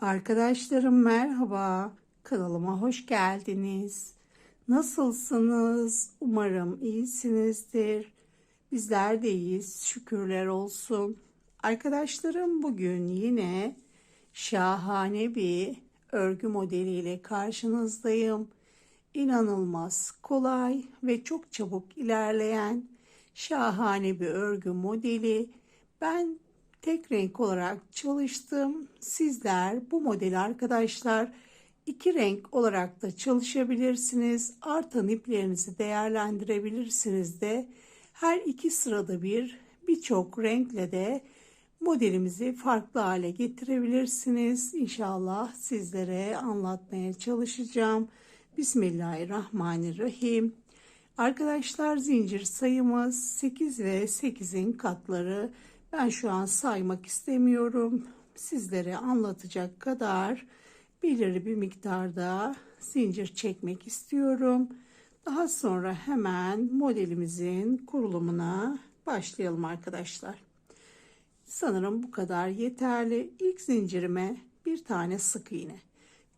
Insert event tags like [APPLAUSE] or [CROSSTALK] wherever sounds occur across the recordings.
Arkadaşlarım merhaba. Kanalıma hoş geldiniz. Nasılsınız? Umarım iyisinizdir. Bizler de iyiyiz. Şükürler olsun. Arkadaşlarım bugün yine şahane bir örgü modeliyle karşınızdayım. İnanılmaz kolay ve çok çabuk ilerleyen şahane bir örgü modeli. Ben tek renk olarak çalıştım. Sizler bu modeli arkadaşlar iki renk olarak da çalışabilirsiniz. Artan iplerinizi değerlendirebilirsiniz de her iki sırada bir birçok renkle de modelimizi farklı hale getirebilirsiniz. İnşallah sizlere anlatmaya çalışacağım. Bismillahirrahmanirrahim. Arkadaşlar zincir sayımız 8 ve 8'in katları. Ben şu an saymak istemiyorum. Sizlere anlatacak kadar belirli bir miktarda zincir çekmek istiyorum. Daha sonra hemen modelimizin kurulumuna başlayalım arkadaşlar. Sanırım bu kadar yeterli. İlk zincirime bir tane sık iğne.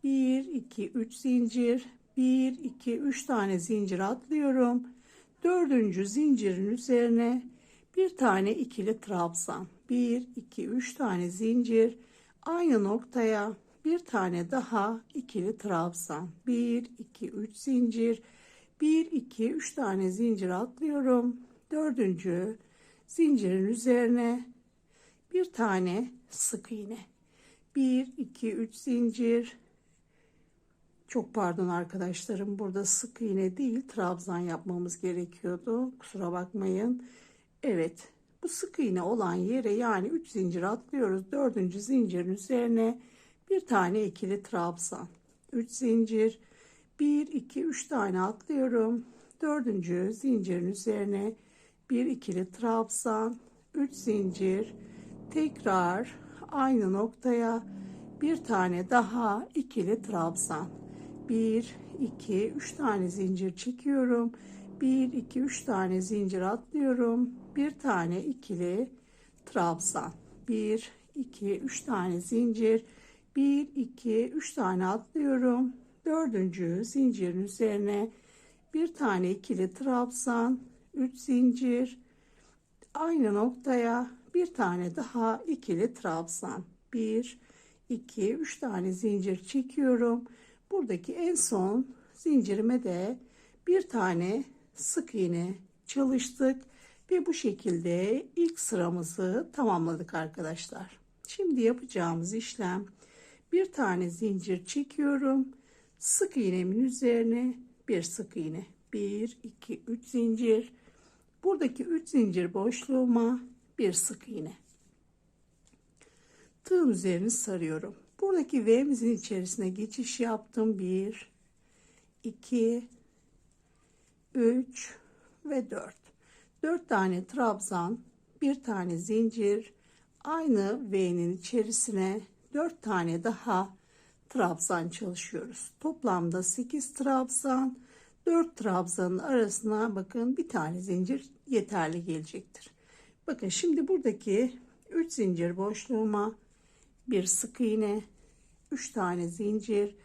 1 2 3 zincir 1 2 3 tane zincir atlıyorum. Dördüncü zincirin üzerine bir tane ikili trabzan 1 2 3 tane zincir aynı noktaya bir tane daha ikili trabzan. 1 2 3 zincir 1 2 3 tane zincir atlıyorum. Dördüncü zincirin üzerine bir tane sık iğne. 1 2 3 zincir. Çok pardon arkadaşlarım burada sık iğne değil trabzan yapmamız gerekiyordu. Kusura bakmayın Evet bu sık iğne olan yere yani 3 zincir atlıyoruz. 4. zincirin üzerine bir tane ikili trabzan. 3 zincir 1 2 3 tane atlıyorum. 4. zincirin üzerine bir ikili trabzan, 3 zincir tekrar aynı noktaya bir tane daha ikili trabzan. 1 2 3 tane zincir çekiyorum. 1 2 3 tane zincir atlıyorum. Bir tane ikili trabzan. 1 2 3 tane zincir. 1 2 3 tane atlıyorum. Dördüncü zincirin üzerine bir tane ikili trabzan, 3 zincir. Aynı noktaya bir tane daha ikili trabzan. 1 2 3 tane zincir çekiyorum. Buradaki en son zincirime de bir tane sık iğne çalıştık ve bu şekilde ilk sıramızı tamamladık arkadaşlar. Şimdi yapacağımız işlem bir tane zincir çekiyorum. Sık iğnemin üzerine bir sık iğne. 1 2 3 zincir. Buradaki 3 zincir boşluğuma bir sık iğne. Tığın üzerini sarıyorum. Buradaki V'mizin içerisine geçiş yaptım. 1 2 3 ve 4. 4 tane trabzan, bir tane zincir, aynı V'nin içerisine 4 tane daha trabzan çalışıyoruz. Toplamda 8 trabzan, 4 trabzanın arasına bakın bir tane zincir yeterli gelecektir. Bakın şimdi buradaki 3 zincir boşluğuma bir sık iğne, 3 tane zincir,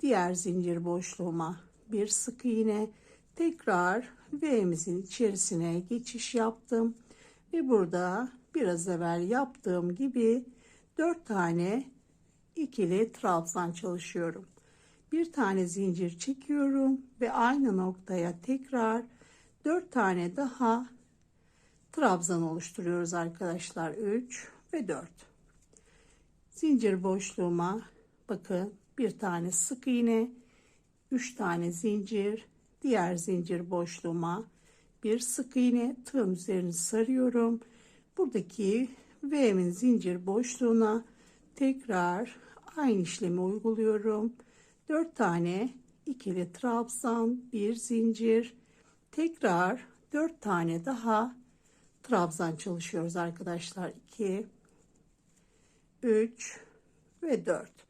diğer zincir boşluğuma bir sık iğne, tekrar V'mizin içerisine geçiş yaptım ve burada biraz evvel yaptığım gibi 4 tane ikili trabzan çalışıyorum. Bir tane zincir çekiyorum ve aynı noktaya tekrar 4 tane daha trabzan oluşturuyoruz arkadaşlar. 3 ve 4. Zincir boşluğuma bakın bir tane sık iğne, 3 tane zincir, diğer zincir boşluğuma bir sık iğne tığın üzerini sarıyorum. Buradaki V'min zincir boşluğuna tekrar aynı işlemi uyguluyorum. 4 tane ikili trabzan, bir zincir, tekrar 4 tane daha trabzan çalışıyoruz arkadaşlar. 2 3 ve 4.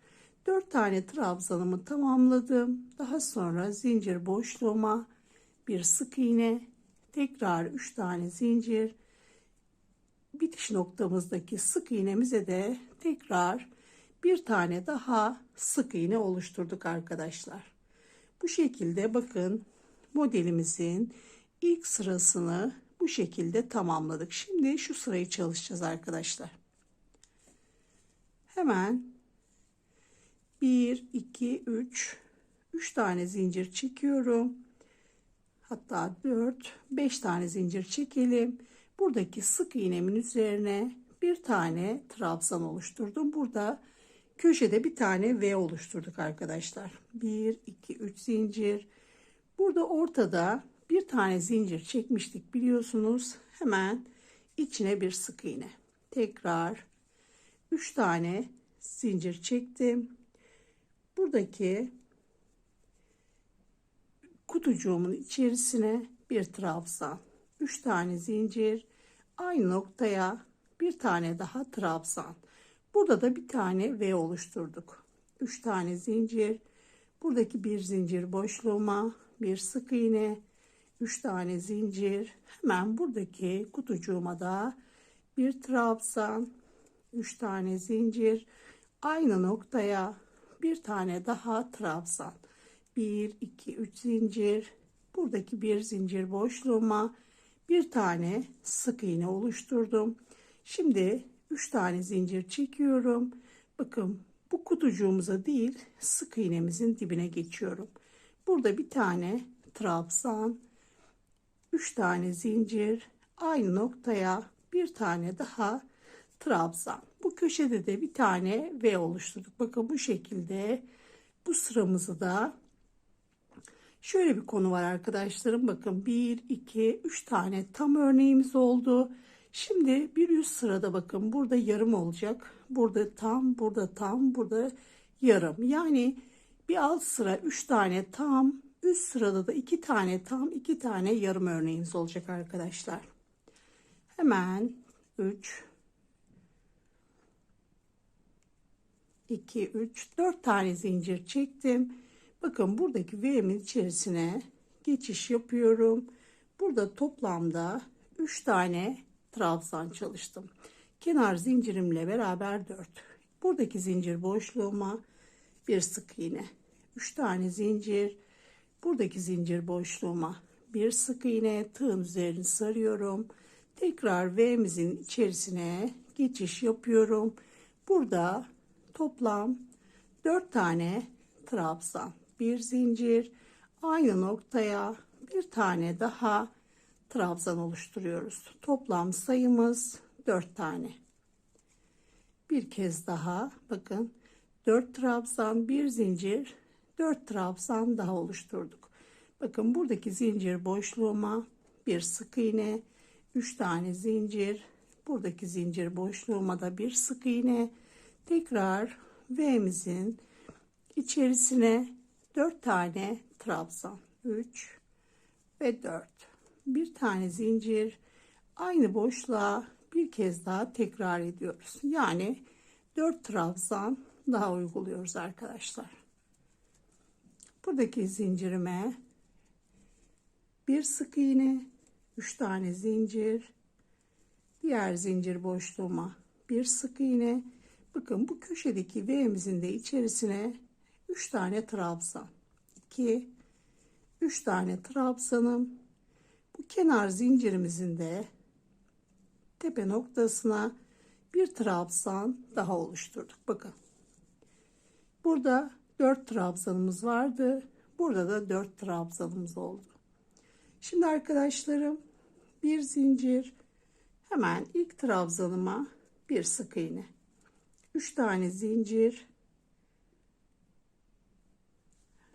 4 tane trabzanımı tamamladım. Daha sonra zincir boşluğuma bir sık iğne, tekrar 3 tane zincir, bitiş noktamızdaki sık iğnemize de tekrar bir tane daha sık iğne oluşturduk arkadaşlar. Bu şekilde bakın modelimizin ilk sırasını bu şekilde tamamladık. Şimdi şu sırayı çalışacağız arkadaşlar. Hemen 1 2 3 3 tane zincir çekiyorum. Hatta 4 5 tane zincir çekelim. Buradaki sık iğnemin üzerine bir tane trabzan oluşturdum. Burada köşede bir tane V oluşturduk arkadaşlar. 1 2 3 zincir. Burada ortada bir tane zincir çekmiştik biliyorsunuz. Hemen içine bir sık iğne. Tekrar 3 tane zincir çektim. Buradaki kutucuğumun içerisine bir trabzan. 3 tane zincir. Aynı noktaya bir tane daha trabzan. Burada da bir tane V oluşturduk. 3 tane zincir. Buradaki bir zincir boşluğuma bir sık iğne. 3 tane zincir. Hemen buradaki kutucuğuma da bir trabzan. 3 tane zincir. Aynı noktaya bir tane daha trabzan. 1 2 3 zincir. Buradaki bir zincir boşluğuma bir tane sık iğne oluşturdum. Şimdi 3 tane zincir çekiyorum. Bakın bu kutucuğumuza değil sık iğnemizin dibine geçiyorum. Burada bir tane trabzan, 3 tane zincir, aynı noktaya bir tane daha trabzan. Bu köşede de bir tane V oluşturduk. Bakın bu şekilde bu sıramızı da şöyle bir konu var arkadaşlarım. Bakın 1, 2, 3 tane tam örneğimiz oldu. Şimdi bir üst sırada bakın burada yarım olacak. Burada tam, burada tam, burada yarım. Yani bir alt sıra 3 tane tam, üst sırada da 2 tane tam, 2 tane yarım örneğimiz olacak arkadaşlar. Hemen 3 2 3 4 tane zincir çektim. Bakın buradaki V'min içerisine geçiş yapıyorum. Burada toplamda 3 tane trabzan çalıştım. Kenar zincirimle beraber 4. Buradaki zincir boşluğuma bir sık iğne. 3 tane zincir. Buradaki zincir boşluğuma bir sık iğne tığın üzerini sarıyorum. Tekrar V'mizin içerisine geçiş yapıyorum. Burada toplam 4 tane trabzan, bir zincir, aynı noktaya bir tane daha trabzan oluşturuyoruz. Toplam sayımız 4 tane. Bir kez daha bakın 4 trabzan, bir zincir, 4 trabzan daha oluşturduk. Bakın buradaki zincir boşluğuma bir sık iğne, 3 tane zincir, buradaki zincir boşluğuma da bir sık iğne, tekrar V'mizin içerisine 4 tane trabzan, 3 ve 4 bir tane zincir aynı boşluğa bir kez daha tekrar ediyoruz. Yani 4 trabzan daha uyguluyoruz arkadaşlar. Buradaki zincirime bir sık iğne, 3 tane zincir, diğer zincir boşluğuma bir sık iğne. Bakın bu köşedeki V'mizin de içerisine 3 tane trabzan. 2 3 tane trabzanım bu kenar zincirimizin de tepe noktasına bir trabzan daha oluşturduk. Bakın. Burada 4 trabzanımız vardı. Burada da 4 trabzanımız oldu. Şimdi arkadaşlarım bir zincir hemen ilk trabzanıma bir sık iğne. 3 tane zincir.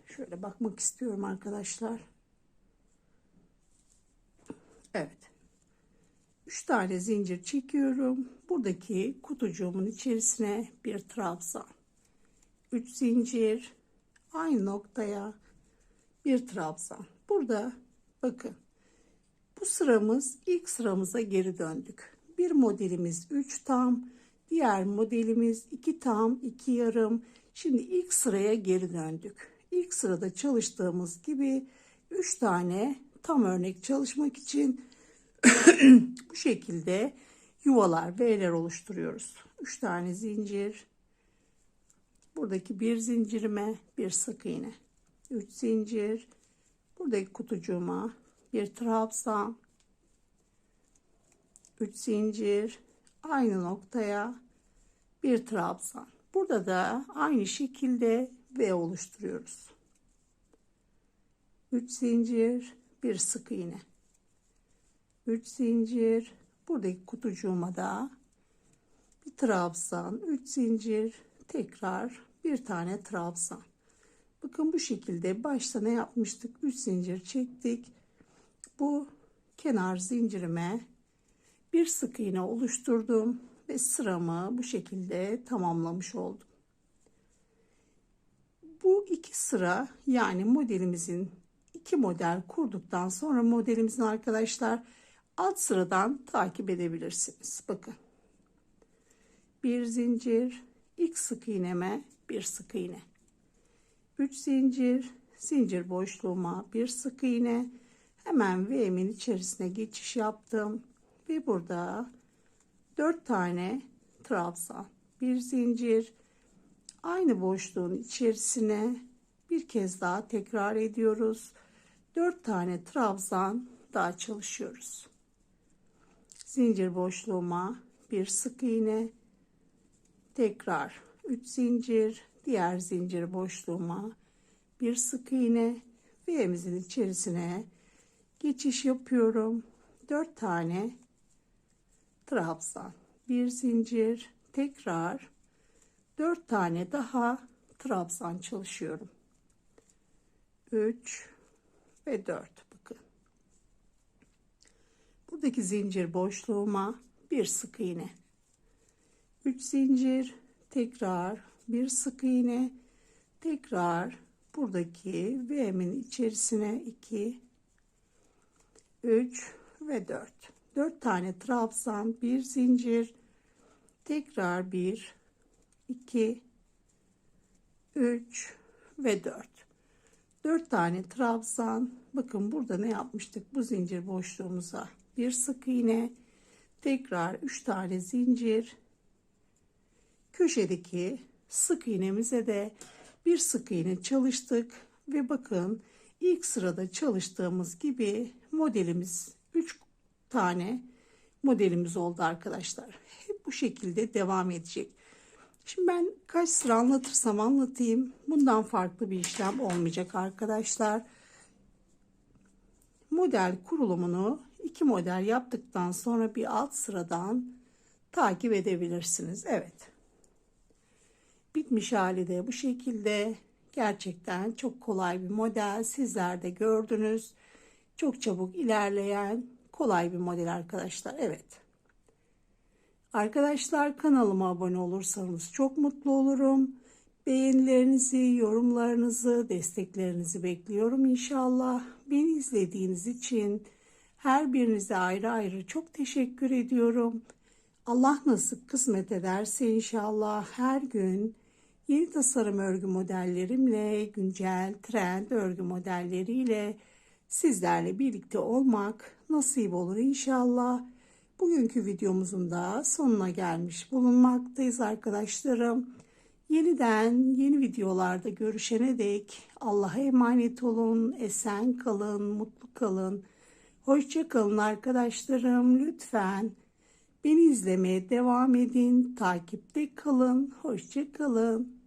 Şöyle bakmak istiyorum arkadaşlar. Evet. 3 tane zincir çekiyorum. Buradaki kutucuğumun içerisine bir trabzan. 3 zincir aynı noktaya bir trabzan. Burada bakın bu sıramız ilk sıramıza geri döndük. Bir modelimiz 3 tam, diğer modelimiz 2 tam, 2 yarım. Şimdi ilk sıraya geri döndük. İlk sırada çalıştığımız gibi 3 tane tam örnek çalışmak için [CLEARS THROAT] bu şekilde yuvalar V'ler oluşturuyoruz. 3 tane zincir buradaki bir zincirime bir sık iğne 3 zincir buradaki kutucuğuma bir trabzan 3 zincir aynı noktaya bir trabzan. Burada da aynı şekilde V oluşturuyoruz. 3 zincir bir sık iğne. 3 zincir buradaki kutucuğuma da bir trabzan. 3 zincir tekrar bir tane trabzan. Bakın bu şekilde başta ne yapmıştık? 3 zincir çektik. Bu kenar zincirime bir sık iğne oluşturdum ve sıramı bu şekilde tamamlamış oldum bu iki sıra yani modelimizin iki model kurduktan sonra modelimizin arkadaşlar alt sıradan takip edebilirsiniz. Bakın. Bir zincir, ilk sık iğneme bir sık iğne. 3 zincir, zincir boşluğuma bir sık iğne. Hemen V'min içerisine geçiş yaptım ve burada 4 tane trabzan, bir zincir, aynı boşluğun içerisine bir kez daha tekrar ediyoruz. 4 tane trabzan daha çalışıyoruz. Zincir boşluğuma bir sık iğne tekrar 3 zincir diğer zincir boşluğuma bir sık iğne V'mizin içerisine geçiş yapıyorum. 4 tane trabzan bir zincir tekrar 4 tane daha trabzan çalışıyorum. 3 ve 4 bakın. Buradaki zincir boşluğuma bir sık iğne. 3 zincir tekrar bir sık iğne tekrar buradaki V'min içerisine 2 3 ve 4 4 tane trabzan bir zincir tekrar 1 2 3 ve 4 4 tane trabzan. Bakın burada ne yapmıştık? Bu zincir boşluğumuza bir sık iğne tekrar 3 tane zincir köşedeki sık iğnemize de bir sık iğne çalıştık. Ve bakın ilk sırada çalıştığımız gibi modelimiz 3 tane modelimiz oldu arkadaşlar. Hep bu şekilde devam edecek. Şimdi ben kaç sıra anlatırsam anlatayım. Bundan farklı bir işlem olmayacak arkadaşlar. Model kurulumunu iki model yaptıktan sonra bir alt sıradan takip edebilirsiniz. Evet. Bitmiş hali de bu şekilde. Gerçekten çok kolay bir model. Sizler de gördünüz. Çok çabuk ilerleyen kolay bir model arkadaşlar. Evet. Arkadaşlar kanalıma abone olursanız çok mutlu olurum. Beğenilerinizi, yorumlarınızı, desteklerinizi bekliyorum inşallah. Beni izlediğiniz için her birinize ayrı ayrı çok teşekkür ediyorum. Allah nasip kısmet ederse inşallah her gün yeni tasarım örgü modellerimle, güncel trend örgü modelleriyle sizlerle birlikte olmak nasip olur inşallah. Bugünkü videomuzun da sonuna gelmiş bulunmaktayız arkadaşlarım. Yeniden yeni videolarda görüşene dek Allah'a emanet olun, esen kalın, mutlu kalın. Hoşça kalın arkadaşlarım lütfen. Beni izlemeye devam edin, takipte kalın, hoşça kalın.